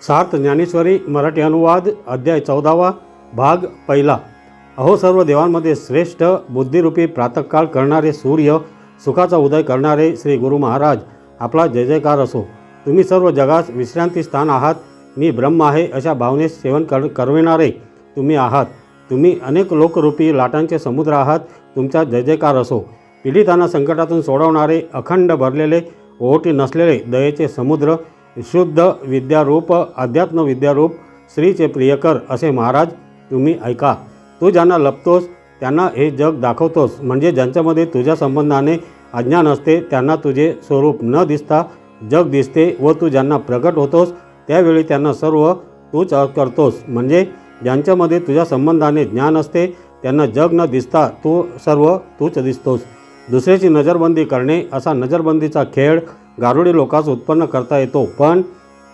सात ज्ञानेश्वरी मराठी अनुवाद अध्याय चौदावा भाग पहिला. अहो सर्व देवांमध्ये श्रेष्ठ बुद्धिरूपी प्रातःकाळ करणारे सूर्य सुखाचा उदय करणारे श्री गुरु महाराज आपला जय जयकार असो. तुम्ही सर्व जगास विश्रांती स्थान आहात. मी ब्रह्म आहे अशा भावनेस सेवन कर करविणारे तुम्ही आहात. तुम्ही अनेक लोकरूपी लाटांचे समुद्र आहात. तुमचा जय जयकार असो. पीडितांना संकटातून सोडवणारे अखंड भरलेले ओहोटी नसलेले दयेचे समुद्र शुद्ध विद्यारूप अध्यात्म विद्यारूप श्रीचे प्रियकर असे महाराज तुम्ही ऐका. तू ज्यांना लपतोस त्यांना हे जग दाखवतोस. म्हणजे ज्यांच्यामध्ये तुझ्या संबंधाने अज्ञान असते त्यांना तुझे स्वरूप न दिसता जग दिसते व तू ज्यांना प्रकट होतोस त्यावेळी त्यांना सर्व तूच करतोस. म्हणजे ज्यांच्यामध्ये तुझ्या संबंधाने ज्ञान असते त्यांना जग न दिसता तू सर्व तूच दिसतोस. दुसऱ्याची नजरबंदी करणे असा नजरबंदीचा खेळ गारुडी लोकास उत्पन्न करता येतो पण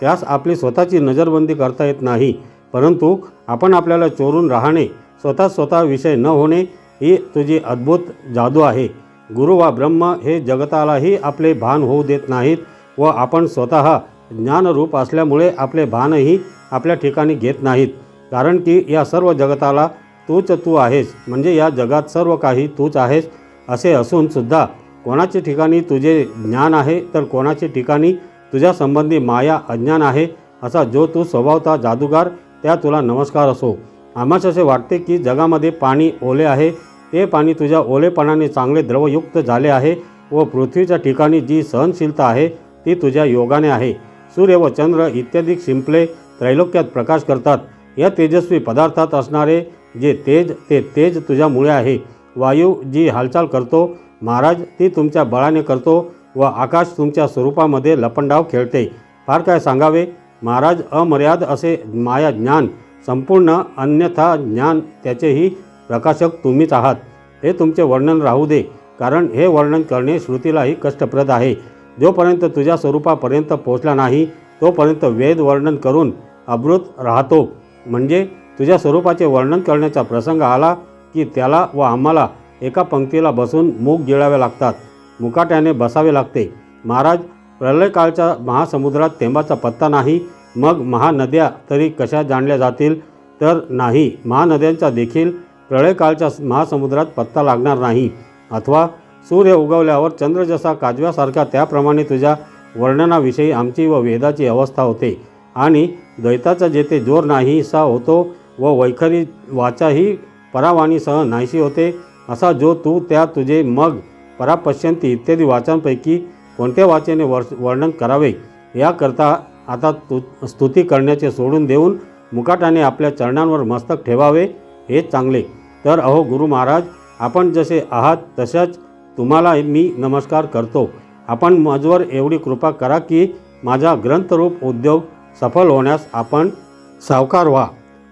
त्यास आपली स्वतःची नजरबंदी करता येत नाही. परंतु आपण आपल्याला चोरून राहणे स्वतः स्वतः विषय न होणे ही तुझी अद्भुत जादू आहे. गुरु वा ब्रह्म हे जगतालाही आपले भान होऊ देत नाहीत व आपण स्वतः ज्ञानरूप असल्यामुळे आपले भानही आपल्या ठिकाणी घेत नाहीत. कारण की या सर्व जगताला तूच तू आहेस म्हणजे या जगात सर्व काही तूच आहेस असे असून सुद्धा कोणाच्या ठिकाणी तुझे ज्ञान आहे तर कोणाच्या ठिकाणी तुझ्यासंबंधी माया अज्ञान आहे असा जो तू स्वभावता जादूगार त्या तुला नमस्कार असो. आम्हास असे वाटते की जगामध्ये पाणी ओले आहे. ते पाणी तुझ्या ओलेपणाने चांगले द्रवयुक्त झाले आहे व पृथ्वीच्या ठिकाणी जी सहनशीलता आहे ती तुझ्या योगाने आहे. सूर्य व चंद्र इत्यादी शिंपले त्रैलोक्यात प्रकाश करतात. या तेजस्वी पदार्थात असणारे जे तेज ते तेज तुझ्यामुळे आहे. वायू जी हालचाल करतो महाराज ती तुमच्या बळाने करतो व आकाश तुमच्या स्वरूपामध्ये लपंडाव खेळते. फार काय सांगावे? महाराज अमर्याद असे माया ज्ञान संपूर्ण अन्यथा ज्ञान त्याचेही प्रकाशक तुम्हीच आहात. हे तुमचे वर्णन राहू दे कारण हे वर्णन करणे श्रुतीलाही कष्टप्रद आहे. जोपर्यंत तुझ्या स्वरूपापर्यंत पोहोचला नाही तोपर्यंत वेद वर्णन करून अभृत राहतो. म्हणजे तुझ्या स्वरूपाचे वर्णन करण्याचा प्रसंग आला की त्याला व आम्हाला एका पंक्तीला बसून मूग गिळावे लागतात. मुकाट्याने बसावे लागते. महाराज प्रलयकाळच्या महासमुद्रात तेंबाचा पत्ता नाही मग महानद्या तरी कशा जाणल्या जातील? तर नाही महानद्यांचा देखील प्रळयकाळच्या महासमुद्रात पत्ता लागणार नाही. अथवा सूर्य उगवल्यावर चंद्र जसा काजव्यासारखा त्याप्रमाणे तुझ्या वर्णनाविषयी आमची व वेदाची अवस्था होते. आणि द्वैताचा जेथे जोर नाहीसा होतो व वैखरी वाचाही परावाणीसह नाहीशी होते असा जो तू त्या तुझे मग परापश्यंती इत्यादी वाचांपैकी कोणत्या वाचेने वर्ष वर्णन करावे? याकरता आता तु स्तुती करण्याचे सोडून देऊन मुकाटाने आपल्या चरणांवर मस्तक ठेवावे हे चांगले. तर अहो गुरु महाराज आपण जसे आहात तशाच तुम्हाला मी नमस्कार करतो. आपण माझवर एवढी कृपा करा की माझा ग्रंथरूप उद्योग सफल होण्यास आपण सावकार व्हा.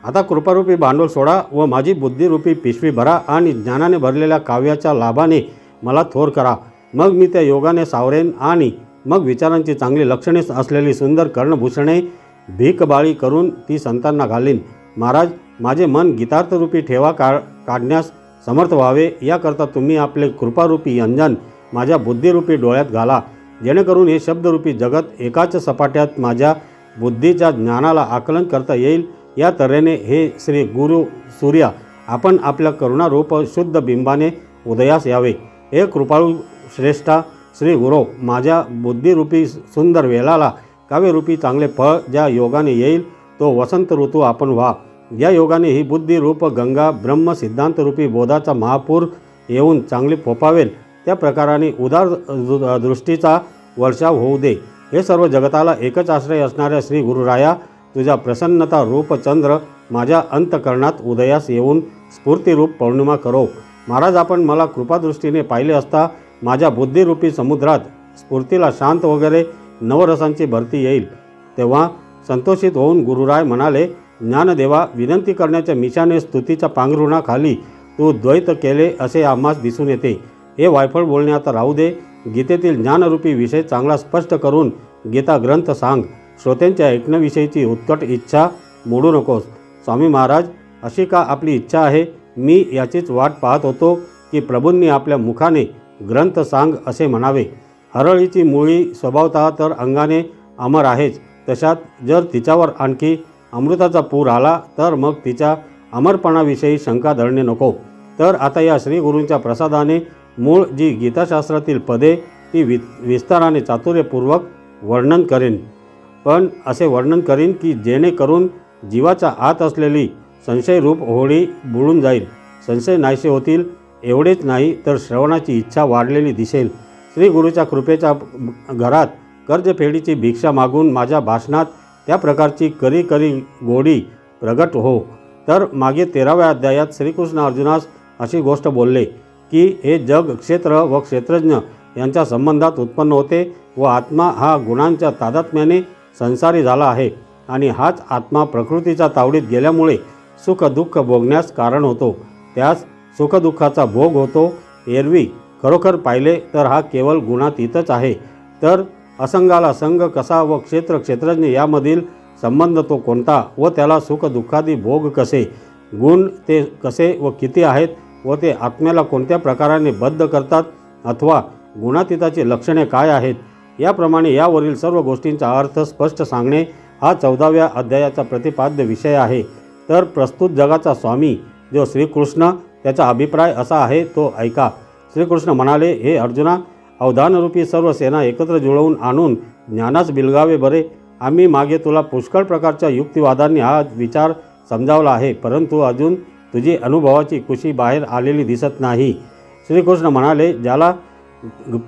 आता कृपारूपी भांडवल सोडा व माझी बुद्धिरूपी पिशवी भरा आणि ज्ञानाने भरलेल्या काव्याच्या लाभाने मला थोर करा. मग मी त्या योगाने सावरेन आणि मग विचारांची चांगली लक्षणे असलेली सुंदर कर्णभूषणे भीकबाळी करून ती संतांना घालीन. महाराज माझे मन गीतार्थरूपी ठेवा का काढण्यास समर्थ व्हावे. याकरता तुम्ही आपले कृपारूपी अंजन माझ्या बुद्धिरूपी डोळ्यात घाला. जेणेकरून हे शब्दरूपी जगत एकाच सपाट्यात माझ्या बुद्धीच्या ज्ञानाला आकलन करता येईल. या तऱ्हेने हे श्री गुरु सूर्या आपण आपल्या करुणारूप शुद्ध बिंबाने उदयास यावे. हे कृपाळू श्रेष्ठा श्री गुरु माझ्या बुद्धिरूपी सुंदर वेलाला काव्यरूपी चांगले फळ ज्या योगाने येईल तो वसंत ऋतू आपण व्हा. या योगाने ही बुद्धिरूप गंगा ब्रह्म सिद्धांतरूपी बोधाचा महापूर येऊन चांगली फोपावेल त्या प्रकाराने उदार दृष्टीचा वर्षाव होऊ दे. हे सर्व जगताला एकच आश्रय असणाऱ्या श्री गुरुराया तुझ्या प्रसन्नता रूपचंद्र माझ्या अंतकरणात उदयास येऊन स्फूर्तिरूप पौर्णिमा करो. महाराज आपण मला कृपादृष्टीने पाहिले असता माझ्या बुद्धिरूपी समुद्रात स्फूर्तीला शांत वगैरे नवरसांची भरती येईल. तेव्हा संतोषित होऊन गुरुराय म्हणाले ज्ञानदेवा विनंती करण्याच्या मिशाने स्तुतीच्या पांघरुणाखाली तू द्वैत केले असे आम्हास दिसून येते. हे वायफळ बोलणे आता राहू दे. गीतेतील ज्ञानरूपी विषय चांगला स्पष्ट करून गीता ग्रंथ सांग. श्रोत्यांच्या ऐकण्याविषयीची उत्कट इच्छा मोडू नकोस. स्वामी महाराज अशी का आपली इच्छा आहे? मी याचीच वाट पाहत होतो की प्रभूंनी आपल्या मुखाने ग्रंथ सांग असे म्हणावे. हरळीची मुळी स्वभावतः तर अंगाने अमर आहेच. तशात जर तिच्यावर आणखी अमृताचा पूर आला तर मग तिच्या अमरपणाविषयी शंका धरणे नको. तर आता या श्रीगुरूंच्या प्रसादाने मूळ जी गीताशास्त्रातील पदे ती वि विस्ताराने चातुर्यपूर्वक वर्णन करेन. पण असे वर्णन करीन की जेणेकरून जीवाच्या आत असलेली संशयरूप होळी बुडून जाईल. संशय नाहीसे होतील एवढेच नाही तर श्रवणाची इच्छा वाढलेली दिसेल. श्री गुरुच्या कृपेच्या घरात कर्जफेडीची भिक्षा मागून माझ्या भाषणात त्या प्रकारची करी करी गोडी प्रगट हो. तर मागे तेराव्या अध्यायात श्रीकृष्ण अर्जुनास अशी गोष्ट बोलले की हे जग क्षेत्र व क्षेत्रज्ञ यांच्या संबंधात उत्पन्न होते व आत्मा हा गुणांच्या तादात्म्याने संसारी झाला आहे आणि हाच आत्मा प्रकृतीच्या तावडीत गेल्यामुळे सुखदुःख भोगण्यास कारण होतो. त्यास सुखदुःखाचा भोग होतो. एरवी खरोखर पाहिले तर हा केवळ गुणातीतच आहे. तर असंगाला संघ कसा व क्षेत्र क्षेत्रज्ञ यामधील संबंध तो कोणता व त्याला सुखदुःखादी भोग कसे? गुण ते कसे व किती आहेत व ते आत्म्याला कोणत्या प्रकाराने बद्ध करतात? अथवा गुणातीताची लक्षणे काय आहेत? याप्रमाणे यावरील सर्व गोष्टींचा अर्थ स्पष्ट सांगणे हा चौदाव्या अध्यायाचा प्रतिपाद्य विषय आहे. तर प्रस्तुत जगाचा स्वामी जो श्रीकृष्ण त्याचा अभिप्राय असा आहे तो ऐका. श्रीकृष्ण म्हणाले हे अर्जुना अवधानरूपी सर्व सेना एकत्र जुळवून आणून ज्ञानास बिलगावे बरे. आम्ही मागे तुला पुष्कळ प्रकारच्या युक्तिवादांनी हा विचार समजावला आहे परंतु अजून तुझी अनुभवाची कुशी बाहेर आलेली दिसत नाही. श्रीकृष्ण म्हणाले ज्याला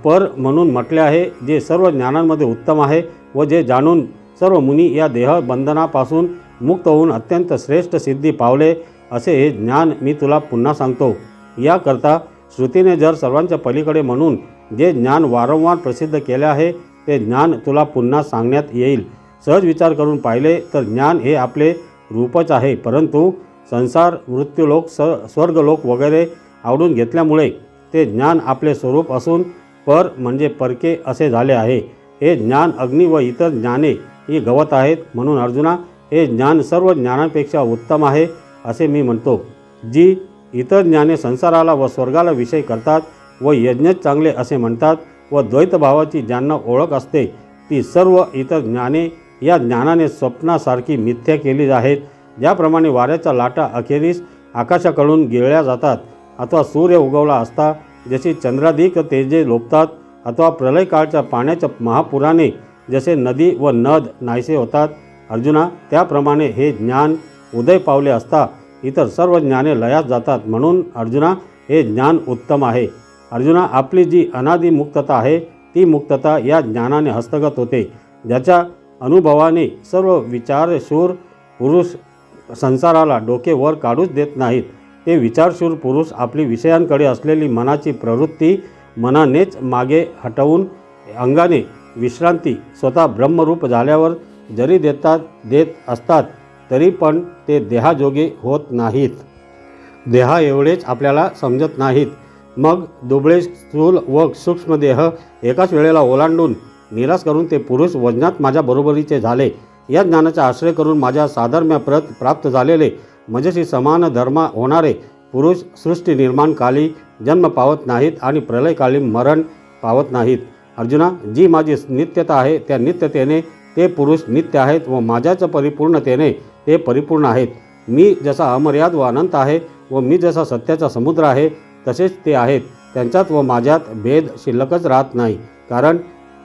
पर म्हणून म्हटले आहे जे सर्व ज्ञानांमध्ये उत्तम आहे व जे जाणून सर्व मुनी या देह बंधनापासून मुक्त होऊन अत्यंत श्रेष्ठ सिद्धी पावले असे हे ज्ञान मी तुला पुन्हा सांगतो. याकरता श्रुतीने जर सर्वांच्या पलीकडे म्हणून जे ज्ञान वारंवार प्रसिद्ध केले आहे ते ज्ञान तुला पुन्हा सांगण्यात येईल. सहज विचार करून पाहिले तर ज्ञान हे आपले रूपच आहे परंतु संसार मृत्यूलोक स स्वर्गलोक वगैरे आवडून घेतल्यामुळे ते ज्ञान आपले स्वरूप असून पर म्हणजे परके असे झाले आहे. हे ज्ञान अग्नी व इतर ज्ञाने ही गवत आहेत म्हणून अर्जुना हे ज्ञान सर्व ज्ञानापेक्षा उत्तम आहे असे मी म्हणतो. जी इतर ज्ञाने संसाराला व स्वर्गाला विषय करतात व यज्ञच चांगले असे म्हणतात व द्वैतभावाची ज्यांना ओळख असते ती सर्व इतर ज्ञाने या ज्ञानाने स्वप्नासारखी मिथ्या केली आहेत. ज्याप्रमाणे वाऱ्याच्या लाटा अखेरीस आकाशाकडून गिळल्या जातात. अथवा सूर्य उगवला असता जशी चंद्राधिक तेजे लोपतात अथवा प्रलयकाळच्या पाण्याच्या महापुराने जसे नदी व नद नाहीसे होतात अर्जुना त्याप्रमाणे हे ज्ञान उदय पावले असता इतर सर्व ज्ञाने लयात जातात म्हणून अर्जुना हे ज्ञान उत्तम आहे. अर्जुना आपली जी अनादी मुक्तता आहे ती मुक्तता या ज्ञानाने हस्तगत होते ज्याच्या अनुभवाने सर्व विचारशूर पुरुष संसाराला डोके वर काढूच देत नाहीत. ते विचारशूर पुरुष आपली विषयांकडे असलेली मनाची प्रवृत्ती मनानेच मागे हटवून अंगाने विश्रांती स्वतः ब्रह्मरूप झाल्यावर जरी देतात देत असतात तरी पण ते देहाजोगे होत नाहीत. देहा एवढेच आपल्याला समजत नाहीत. मग दुबळे स्थूल व सूक्ष्मदेह एकाच वेळेला ओलांडून निराश करून ते पुरुष वजनात माझ्या बरोबरीचे झाले. या ज्ञानाचा आश्रय करून माझ्या साधर्म्यप्रत प्राप्त झालेले. माझ्याशी समान धर्म होणारे पुरुष सृष्टी निर्माणकाली जन्म पावत नाहीत आणि प्रलयकाली मरण पावत नाहीत. अर्जुना जी माझी नित्यता आहे त्या नित्यतेने ते पुरुष नित्य आहेत व माझ्याच परिपूर्णतेने ते परिपूर्ण आहेत. मी जसा अमर्याद व अनंत आहे व मी जसा सत्याचा समुद्र आहे तसेच ते आहेत. त्यांच्यात व माझ्यात भेद शिल्लकच राहत नाही. कारण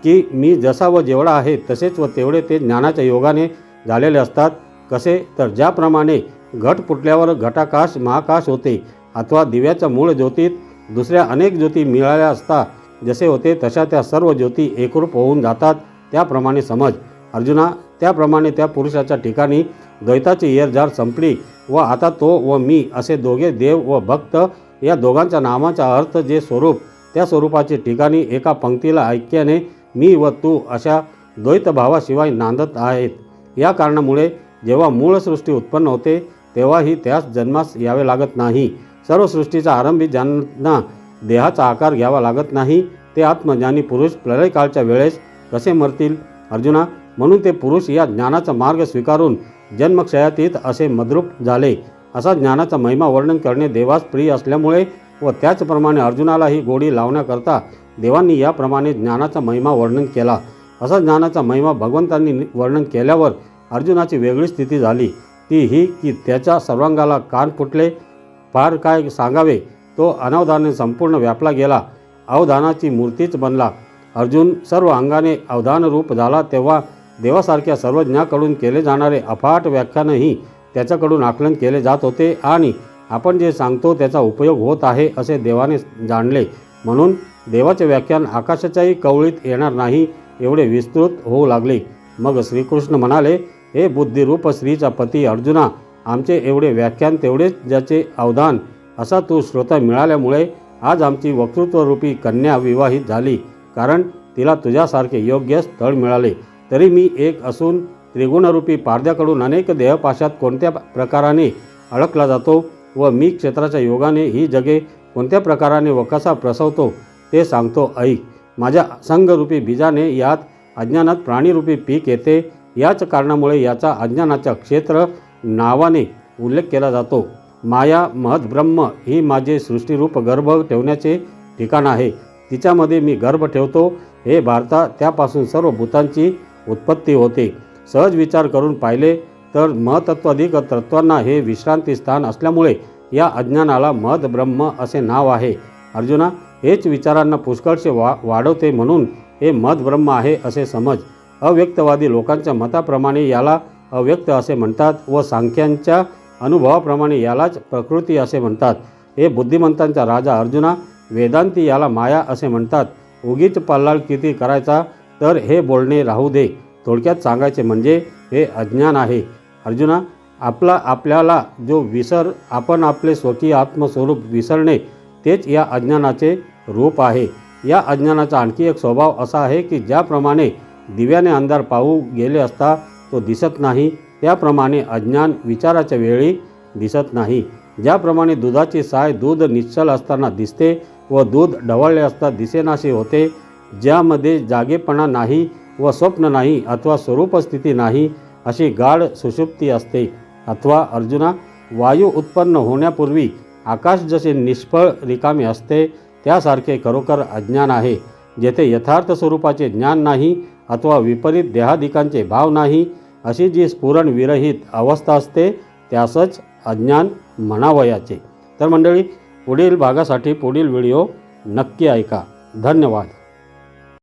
की मी जसा व जेवढा आहे तसेच व तेवढे ते ज्ञानाच्या योगाने झालेले असतात. कसे? तर ज्याप्रमाणे घट फुटल्यावर घटाकाश महाकाश होते अथवा दिव्याच्या मूळ ज्योतीत दुसऱ्या अनेक ज्योती मिळाल्या असता जसे होते तशा त्या सर्व ज्योती एकरूप होऊन जातात त्याप्रमाणे समज. अर्जुना त्याप्रमाणे त्या पुरुषाच्या ठिकाणी द्वैताची येरझार संपली व आता तो व मी असे दोघे देव व भक्त या दोघांच्या नामाचा अर्थ जे स्वरूप त्या स्वरूपाचे ठिकाणी एका पंक्तीला ऐक्याने मी व तू अशा द्वैतभावाशिवाय नांदत आहेत. या कारणामुळे जेव्हा मूळ सृष्टी उत्पन्न होते तेव्हाही त्यास जन्मास यावे लागत नाही. सर्व सृष्टीचा आरंभी ज्यांना देहाचा आकार घ्यावा लागत नाही ते आत्मज्ञानी पुरुष प्रलयकाळच्या वेळेस कसे मरतील? अर्जुना म्हणून ते पुरुष या ज्ञानाचा मार्ग स्वीकारून जन्मक्षयातीत असे मद्रूप झाले. असा ज्ञानाचा महिमा वर्णन करणे देवास प्रिय असल्यामुळे व त्याचप्रमाणे अर्जुनालाही गोडी लावण्याकरता देवांनी याप्रमाणे ज्ञानाचा महिमा वर्णन केला. असा ज्ञानाचा महिमा भगवंतांनी वर्णन केल्यावर अर्जुनाची वेगळी स्थिती झाली. ती ही की त्याच्या सर्वांगाला कान फुटले. फार काय सांगावे? तो अनावधानाने संपूर्ण व्यापला गेला. अवधानाची मूर्तीच बनला. अर्जुन सर्व अंगाने अवधानरूप झाला तेव्हा देवासारख्या सर्वज्ञाकडून केले जाणारे अफाट व्याख्यानही त्याच्याकडून आकलन केले जात होते आणि आपण जे सांगतो त्याचा उपयोग होत आहे असे देवाने जाणले. म्हणून देवाचे व्याख्यान आकाशाच्याही कवळीत येणार नाही एवढे विस्तृत होऊ लागले. मग श्रीकृष्ण म्हणाले हे बुद्धिरूप श्रीचा पती अर्जुना. आमचे एवढे व्याख्यान तेवढेच ज्याचे अवधान असा तू श्रोता मिळाल्यामुळे आज आमची वक्तृत्वरूपी कन्या विवाहित झाली. कारण तिला तुझ्यासारखे योग्य स्थळ मिळाले. तरी मी एक असून त्रिगुणरूपी पारद्याकडून अनेक देहपाशात कोणत्या प्रकाराने अडकला जातो व मी क्षेत्राच्या योगाने ही जगे कोणत्या प्रकाराने व कसा प्रसवतो ते सांगतो ऐक. माझ्या संघरूपी बीजाने यात अज्ञानात प्राणीरूपी पीक येते याच कारणामुळे याचा अज्ञानाच्या क्षेत्र नावाने उल्लेख केला जातो. माया महद्ब्रह्म ही माझे सृष्टीरूप गर्भ ठेवण्याचे ठिकाण आहे. तिच्यामध्ये मी गर्भ ठेवतो. हे भारता त्यापासून सर्व भूतांची उत्पत्ती होते. सहज विचार करून पाहिले तर महतत्वाधिक तत्वांना हे विश्रांती स्थान असल्यामुळे या अज्ञानाला महद्ब्रह्म असे नाव आहे. अर्जुना हेच विचारांना पुष्कळचे वा वाढवते म्हणून हे महद ब्रह्म आहे असे समज. अव्यक्तवादी लोकांच्या मताप्रमाणे याला अव्यक्त असे म्हणतात व सांख्यांच्या अनुभवाप्रमाणे यालाच प्रकृती असे म्हणतात. हे बुद्धिमंतांचा राजा अर्जुना वेदांती याला माया असे म्हणतात. उगीच पल्लाळ किती करायचा तर हे बोलणे राहू दे. थोडक्यात सांगायचे म्हणजे हे अज्ञान आहे. अर्जुना आपला आपल्याला जो विसर आपण आपले स्वकीय आत्मस्वरूप विसरणे तेच या अज्ञानाचे रूप आहे. या अज्ञानाचा आणखी एक स्वभाव असा आहे की ज्याप्रमाणे दिव्याने अंधार पाहू गेले असता तो दिसत नाही. त्याप्रमाणे अज्ञान विचाराच्या वेळी दिसत नाही. ज्याप्रमाणे दुधाची साय दूध निश्चल असताना दिसते व दूध ढवळले असता दिसेनाशी होते ज्यामध्ये जागेपणा नाही व स्वप्न नाही अथवा स्वरूपस्थिती नाही अशी गाढ सुषुप्ती असते. अथवा अर्जुना वायू उत्पन्न होण्यापूर्वी आकाश जसे निष्फळ रिकामे असते त्यासारखे खरोखर अज्ञान आहे जेथे यथार्थ स्वरूपाचे ज्ञान नाही अथवा विपरीत देहादिकांचे भाव नाही अशी जी स्फुरणविरहित अवस्था असते त्यासच अज्ञान म्हणावयाचे. तर मंडळी पुढील भागासाठी पुढील व्हिडिओ नक्की ऐका. धन्यवाद.